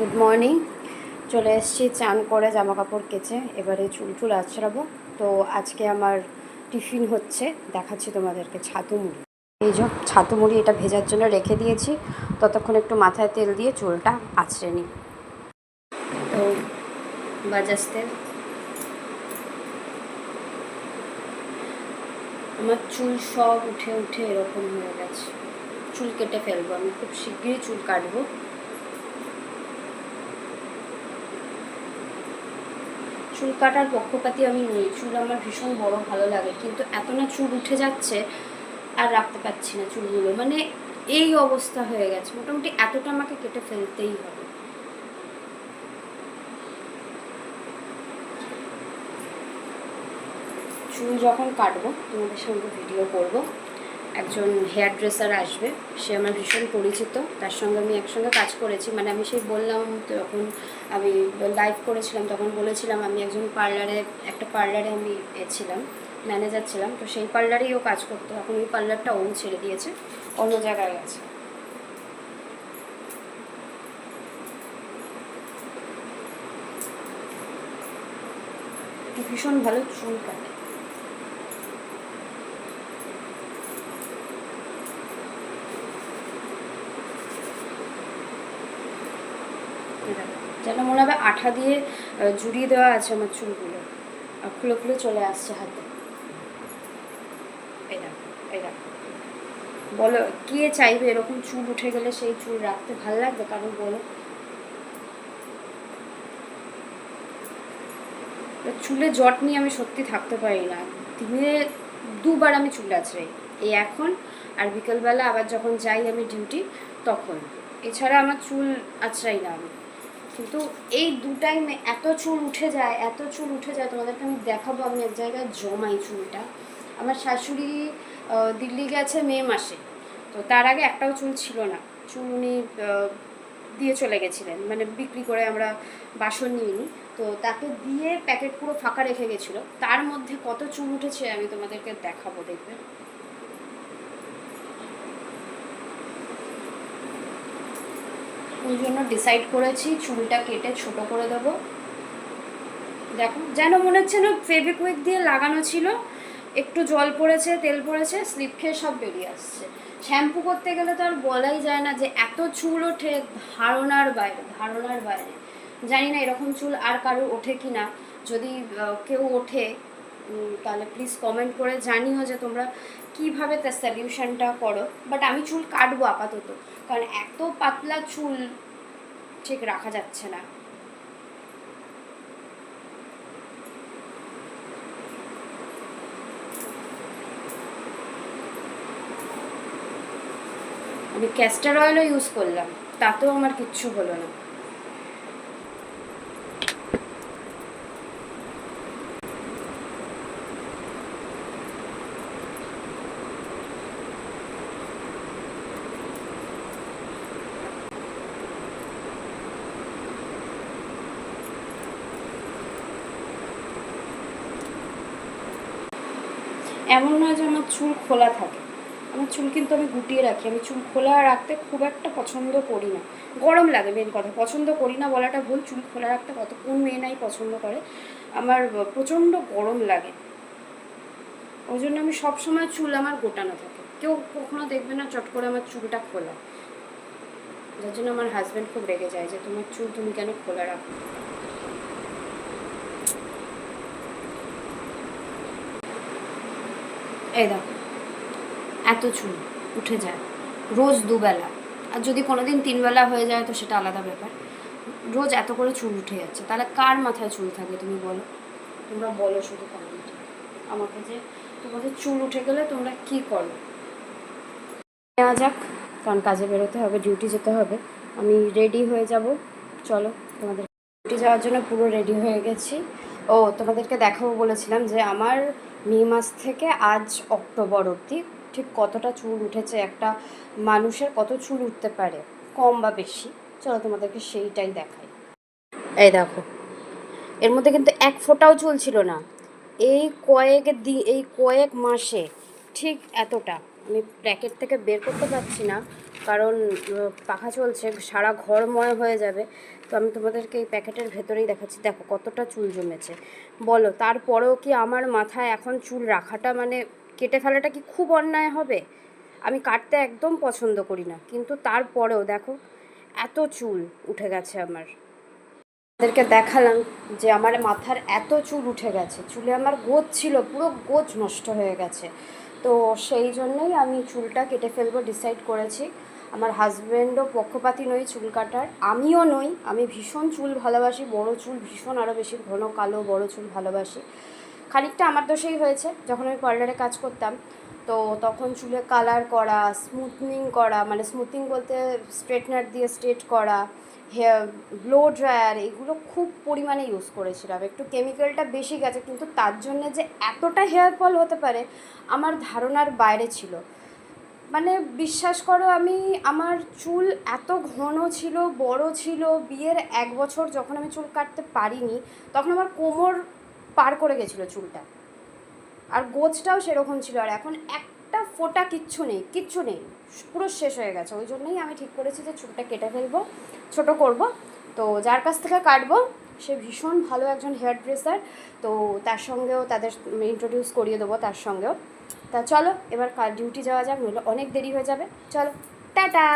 Good morning চলে এসেছি, চান করে জামা কাপড় কেচে এবারে চুল চুল আছড়াবো। তো আজকে আমার টিফিন হচ্ছে, দেখাচ্ছি তোমাদেরকে ছাতু মুড়ি। এই যে ছাতু মুড়ি এটা ভেজার জন্য রেখে দিয়েছি, ততক্ষণ একটু মাথায় তেল দিয়ে চুলটা আছড়ে নিই। তো বাজাজ তেল আমার চুল সব উঠে উঠে এরকম হয়ে গেছে। চুল কেটে ফেলব আমি, খুব শিগগিরই চুল কাটবো। চুল কাটার পক্ষপাতি আমি নই। চুল আমার ভীষণ বড় ভালো লাগে। কিন্তু এত না চুল উঠে যাচ্ছে, আর রাখতে পারছি না চুলগুলো। মানে এই অবস্থা হয়ে গেছে। মোটামুটি এতটা আমাকে কেটে ফেলতেই হবে। চুল যখন কাটবো, তোমাদের সঙ্গে ভিডিও করব। একজন হেয়ার ড্রেসার আসবে। সে আমার ভীষণ পরিচিত। তার সঙ্গে আমি একসঙ্গে কাজ করেছি। মানে আমি সেই বললাম যখন আমি লাইভ করেছিলাম, তখন বলেছিলাম আমি একজন পার্লারে একটা পার্লারে আমি এ ছিলাম ম্যানেজার ছিলাম। তো সেই পার্লারেই ও কাজ করতো। এখন ওই পার্লারটা ও ছেড়ে দিয়েছে। অন্য জায়গায় গেছে। ভীষণ ভালো চুল কাটে। যেন মনে হবে আঠা দিয়ে জুড়িয়ে দেওয়া আছে আমার চুলগুলো। আর খুলে খুলে চলে আসছে হাতে। বলো, কে চাইবে এরকম চুল উঠে গেলে সেই চুল রাখতে ভালো লাগবে? কারণ বলো। চুলে জট নিয়ে আমি সত্যি থাকতে পারি না। দিনে দুবার আমি চুল আছড়াই এই এখন আর বিকেলবেলা আবার যখন যাই আমি ডিউটি তখন। এছাড়া আমার চুল আছড়াই না আমি। কিন্তু এই দু টাইমে এত চুল উঠে যায়, এত চুল উঠে যায়, তোমাদেরকে আমি দেখাবো, আমি এক জায়গায় জমাই চুলটা। আমার শাশুড়ি দিল্লি গেছে মে মাসে। তো তার আগে একটাও চুল ছিল না। চুল উনি দিয়ে চলে গেছিলেন। মানে বিক্রি করে আমরা বাসন নিয়ে নিই। তো তাকে দিয়ে প্যাকেট পুরো ফাঁকা রেখে গেছিল। তার মধ্যে কত চুল উঠেছে আমি তোমাদেরকে দেখাবো, দেখবে? ওই জন্য ডিসাইড করেছি, চুলটা কেটে ছোট করে দেবো। দেখো, যেন মনে হচ্ছে না ফেভিকুইক দিয়ে লাগানো ছিল, একটু জল পড়েছে, তেল পড়েছে স্লিপ খেয়ে সব বেরিয়ে আসছে। শ্যাম্পু করতে গেলে তো আর বলাই যায় না যে এত চুল ওঠে ধারণার বাইরে ধারণার বাইরে। জানি না এরকম চুল আর কারোর ওঠে কি না যদি কেউ ওঠে তাহলে প্লিজ কমেন্ট করে জানিও যে তোমরা কীভাবে তার সলিউশনটা করো। বাট আমি চুল কাটবো আপাতত, কারণ এত পাতলা চুল ঠিক রাখা যাচ্ছে না। আমি ক্যাস্টার অয়েলও ইউজ করলাম, তাতেও আমার কিচ্ছু হলো না। এমন নয় যে আমার চুল খোলা থাকে। আমার চুল কিন্তু আমি গুটিয়ে রাখি। আমি চুল খোলা রাখতে খুব একটা পছন্দ করি না। গরম লাগে মেন কথা। পছন্দ করি না বলাটা ভুল। চুল খোলা রাখতে কত কোন মেয়ে নাই পছন্দ করে। আমার প্রচণ্ড গরম লাগে। ওই জন্য আমি সবসময় চুল আমার গোটানো থাকে। কেউ কখনো দেখবে না চট করে আমার চুলটা খোলা। যার জন্য আমার হাজব্যান্ড খুব রেগে যায় যে, তোমার চুল তুমি কেন খোলা রাখো? এই দেখো এত চুল, উঠে যায়। রোজ দুবেলা। আর যদি কোনোদিন তিনবেলা হয়ে যায় তো সেটা আলাদা ব্যাপার। রোজ এত করে চুল উঠে যাচ্ছে। তাহলে কার মাথায় চুল থাকে তুমি বলো? তোমরা বলো শুধু কমেন্টে আমাকে যে তোমাদের চুল উঠে গেলে তোমরা কি করো? নেওয়া যাক, কারণ কাজে বেরোতে হবে ডিউটি যেতে হবে। আমি রেডি হয়ে যাব। চলো, তোমাদের ডিউটি যাওয়ার জন্য পুরো রেডি হয়ে গেছি। ও, তোমাদেরকে দেখাবো বলেছিলাম যে আমার মে মাস থেকে আজ অক্টোবর অবধি ঠিক কতটা চুল উঠেছে, একটা মানুষের কত চুল উঠতে পারে, কম বা বেশি, চলো তোমাদেরকে সেইটাই দেখাই। এই দেখো, এর মধ্যে কিন্তু এক ফোঁটাও চুল ছিল না। এই কয়েক দিন এই কয়েক মাসে ঠিক এতটা, আমি প্যাকেট থেকে বের করতে পারছি না। কারণ পাখা চলছে, সারা ঘরময় হয়ে যাবে। তো আমি তোমাদেরকে এই প্যাকেটের ভেতরেই দেখাচ্ছি। দেখো কতটা চুল জমেছে। বলো, তারপরেও কি আমার মাথায় এখন চুল রাখাটা মানে কেটে ফেলাটা কি খুব অন্যায় হবে? আমি কাটতে একদম পছন্দ করি না। কিন্তু তারপরেও দেখো, এত চুল উঠে গেছে আমার। তাদেরকে দেখালাম যে আমার মাথার এত চুল উঠে গেছে। চুলে আমার গোজ ছিল, পুরো গোজ নষ্ট হয়ে গেছে। তো সেই জন্যই আমি চুলটা কেটে ফেলব, ডিসাইড করেছি। আমার হাজব্যান্ডও পক্ষপাতি নই, চুল কাটার। আমিও নই, আমি ভীষণ চুল ভালোবাসি, বড় চুল ভীষণ আরও বেশি ঘন, কালো, বড় চুল ভালোবাসি। খানিকটা আমার দোষেই হয়েছে, যখন আমি পার্লারে কাজ করতাম, তো তখন চুলে কালার করা স্মুথনিং করা মানে স্মুথিং বলতে স্ট্রেটনার দিয়ে স্ট্রেট করা হেয়ার ব্লো ড্রায়ার এগুলো খুব পরিমাণে ইউজ করেছিলাম। একটু কেমিক্যালটা বেশি গেছে, কিন্তু তার জন্যে যে এতটা হেয়ার ফল হতে পারে, আমার ধারণার বাইরে ছিল। মানে বিশ্বাস করো, আমি আমার চুল এত ঘন ছিল, বড় ছিল, বিয়ের এক বছর যখন আমি চুল কাটতে পারিনি, তখন আমার কোমর পার করে গেছিল চুলটা। আর গোছটাও সেরকম ছিল, আর এখন একটা ফোটা কিচ্ছু নেই কিচ্ছু নেই, পুরো শেষ হয়ে গেছে। ওই জন্যই আমি ঠিক করেছি যে চুলটা কেটে ফেলব, ছোট করব। তো যার কাছ থেকে কাটবো, সে ভীষণ ভালো একজন হেয়ার ড্রেসার তো তার সঙ্গেও তাদের ইন্ট্রোডিউস করিয়ে দেবো, তার সঙ্গেও। তা চলো এবার কাল ডিউটি যাওয়া যাক নইলে অনেক দেরি হয়ে যাবে। চলো টাটা!